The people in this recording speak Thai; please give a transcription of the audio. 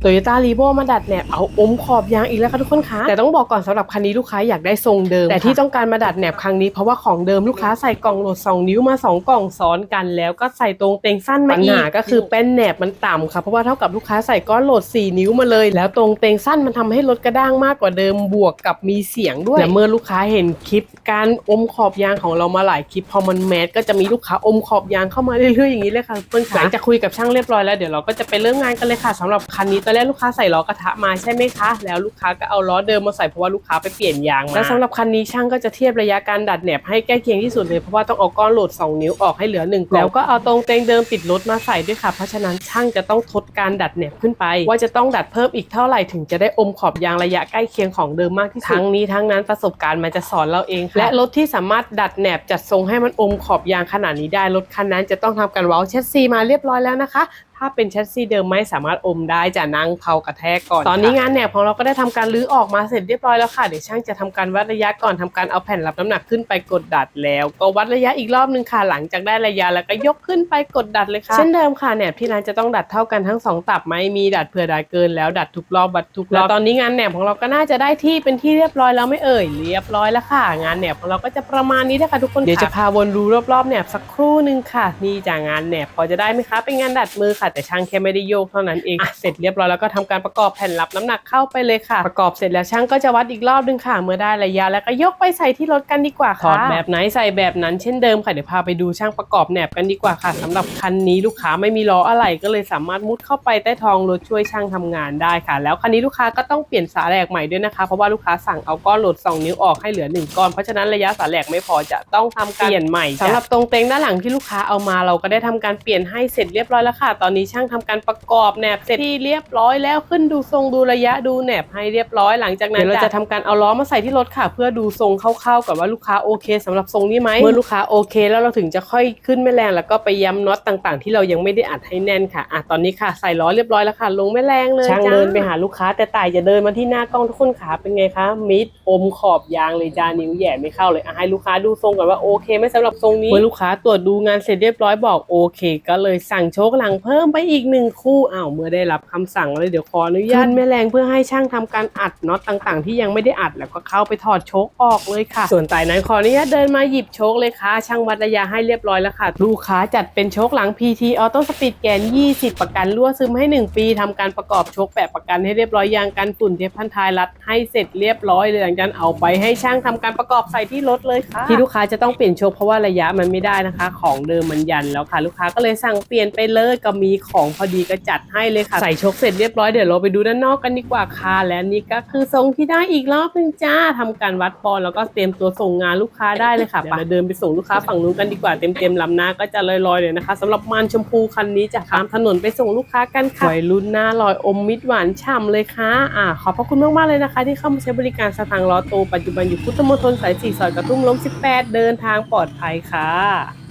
โตโยต้ารีโวมาดัดแหนบเอาอมขอบยางอีกแล้วค่ะทุกคนคะแต่ต้องบอกก่อนสำหรับคันนี้ลูกค้าอยากได้ทรงเดิม แต่ที่ต้องการมาดัดแหนบครั้งนี้เพราะว่าของเดิมลูกค้าใส่กล่องโหลด2นิ้วมา 2 กล่องซ้อนกัน แล้วก็ใส่ตรงเต็งสั้นมาอีกปัญหาก็คือแป้นแหนบมันต่ำค่ะเพราะว่าเท่ากับลูกค้าใส่ก้อนโหลด 4 นิ้วมาเลย แล้วตรงเต็งสั้นมันทำให้รถกระด้างมากกว่าเดิมบวกกับมีเสียงด้วยและเมื่อลูกค้าเห็นคลิป การอมขอบยางของเรามาหลายคลิปพอมันแมสก็จะมีลูกค้าอมขอบยางเข้ามาเรื่อยๆอย่างนี้เลยค่ะเพื่อนๆหลังจากคุยกับช่างเรียบร้อยแล้วเดี๋ยวเราก็จะไปเริ่มงานกันเลยค่ะสำหรับคันนี้ตอนแรกลูกค้าใส่ล้อกระทะมาใช่ไหมคะ แล้วลูกค้าก็เอาล้อเดิมมาใส่เพราะว่าลูกค้าไปเปลี่ยนยางมาแล้วสำหรับคันนี้ช่างก็จะเทียบระยะการดัดแหนบให้ใกล้เคียงที่สุดเลยเพราะว่าต้องเอาก้อนโหลด 2 นิ้วออกให้เหลือ1กล่องแล้วก็เอาตรงเตงเดิมติดรถมาใส่ด้วยค่ะเพราะฉะนั้นช่างจะต้องทดการดัดแหนบขึ้นไป ว่าจะต้องดัดเพิ่มอีกเท่าไหร่ถึงจะได้อมขอบยางระยะใกล้เคียงของเดิมมากที่สุดทั้งนี้ทั้งนั้นประสบการณ์มันจะสอนเราเองค่ะและรถที่สามารถดัดแหนบจัดทรงให้มันอมขอบยางขนาดนี้ได้รถคันนั้นจะต้องทำการเว้าเชสซีมาเรียบร้อยแล้วนะคะถ้าเป็นแชสซีเดิมไม่สามารถอมได้จะนั่งเขากระแทกก่อน ตอนนี้งานแหนบของเราก็ได้ทำการรื้อออกมาเสร็จเรียบร้อยแล้วค่ะ เดี๋ยวช่างจะทำการวัดระยะก่อนทำการเอาแผ่นรับน้ำหนักขึ้นไปกดดัดแล้ว ก็วัดระยะอีกรอบนึงค่ะ หลังจากได้ระยะแล้วก็ยกขึ้นไปกดดัดเลยค่ะ เช่นเดิมค่ะแหนบที่ร้านจะต้องดัดเท่ากันทั้งสองตับไม่มีดัดเผื่อดัดเกินแล้วดัดทุกรอบวัดทุกรอบตอนนี้งานแหนบของเราก็น่าจะได้ที่เป็นที่เรียบร้อยแล้วไม่เอ่ยเรียบร้อยแล้วค่ะ งานแหนบของเราก็จะประมาณนี้นะคะทุกคนเดี๋ยวจะพาวนดูรอบๆแหนบสักครู่หนึงค่ะนี่จากงานแหนบพอจะได้ไหมคะเป็นงานดัดมือค่ะแต่ช่างแค่ไม่ได้โยกเท่านั้นเองอะเสร็จเรียบร้อยแล้วก็ทำการประกอบแผ่นรับน้ำหนักเข้าไปเลยค่ะ ประกอบเสร็จแล้วช่างก็จะวัดอีกรอบหนึงค่ะเมื่อได้ระยะแล้วก็ยกไปใส่ที่รถกันดีกว่าค่ะถอดแบบไหนใส่แบบนั้นเช่นเดิมค่ะเดี๋ยวพาไปดูช่างประกอบแหนบกันดีกว่าค่ะสำหรับคันนี้ลูกค้าไม่มีล้ออะไรก็เลยสามารถมุดเข้าไปใต้ท้องรถช่วยช่างทำงานได้ค่ะ แล้วคันนี้ลูกค้าก็ต้องเปลี่ยนสาแหลกใหม่ด้วยนะคะ เพราะว่าลูกค้าสั่งเอาก้อนโหลด2นิ้วออกให้เหลือ1ก้อนเพราะฉะนั้นระยะสาแหลกไม่พอจะต้องทำการเปลี่ยนใหม่สำหรับตรงเต็งด้านหลังที่ลูกค้าเอามาเราก็ได้ทำการเปลี่ยนให้เสร็จเรียบร้อยแล้วค่ะตอนนี้ช่างทำการประกอบแหนบเสร็จที่เรียบร้อยแล้วขึ้นดูทรงดูระยะดูแหนบให้เรียบร้อยหลังจากนั้นเดี๋ยวเราจะทำการเอาล้อมาใส่ที่รถค่ะ เพื่อดูทรงเข้าๆกับว่าลูกค้าโอเคสำหรับทรงนี้ไหมเมื่อลูกค้าโอเค แล้วเราถึงจะค่อยขึ้นแม่แรงแล้วก็ไปย้ำน็อตต่างๆ ที่เรายังไม่ได้อัดให้แน่นค่ะอะตอนนี้ค่ะใส่ล้อเรียบร้อยแล้วค่ะ ลงแม่แรงเลยช่างเดินไปหาลูกค้าแต่ต่ายจะเดินมาที่หน้ากล้องทุกคนขาเป็นไงคะมิดอมขอบยางเลยจานิ้วแหย่ไม่เข้าเลยอะให้ลูกค้าดูทรงก่อนว่าโอเคไหมสำหรับทรงนี้เมื่อลูกค้าตรวจดูงานเสร็จเรียบร้อยบอกโอเค ก็เลยสั่งโชคหลังเพิ่มไปอีกหนึ่งคู่อ้าวเมื่อได้รับคำสั่งเลยเดี๋ยวขออนุญาตแม่แรงเพื่อให้ช่างทำการอัดน็อตต่างๆ ที่ยังไม่ได้อัดแล้วก็เข้าไปถอดโชคออกเลยค่ะ ส่วนต่ายนั้นขออนุญาตเดินมาหยิบโชคเลยค่ะ ช่างวัดระยะให้เรียบร้อยแล้วค่ะ ลูกค้าจัดเป็นโชคหลัง PT Auto Speed แกน 20 ประกันรั่วซึมให้ 1 ปีทำการประกอบโชคแปะประกันให้เรียบร้อยยางกันฝุ่นเทปพันท้ายรัดให้เสร็จเรียบร้อยเลยหลังจากนั้นเอาไปให้ช่างทำการประกอบใส่ที่รถเลยค่ะ ที่ลูกค้าจะต้องเปลี่ยนโชคเพราะว่าระยะมันไม่ได้นะคะ ของเดิมมันยันแล้วค่ะ ลูกค้าก็เลยสั่งเปลี่ยนไปเลยก็มีของพอดีก็จัดให้เลยค่ะใส่โชคเสร็จเรียบร้อยเดี๋ยวเราไปดูด้านนอกกันดีกว่าค่ะและนี่ก็คือทรงที่ได้อีกรอบหนึงจ้าทำการวัดปอนด์แล้วก็เตรียมตัวส่งงานลูกค้าได้เลยค่ะไปเดินไปส่งลูกค้าฝั่งนู้นกันดีกว่าเต็มเต็มๆลำหน้าก็จะลอยๆเลยนะคะสำหรับมันชมพูคันนี้จะข้ามถนนไปส่งลูกค้ากันค่ะวัยรุ่นหน้าลอยอมมิดหวานฉ่ำเลยค่ะอ่าขอบพระคุณมากๆเลยนะคะ ที่เข้ามาใช้บริการสถางล้อโตปัจจุบันอยู่พุทธมณฑลสายสี่ซอยกระทุ่มล้ม18 เดินทางปลอดภัยค่ะ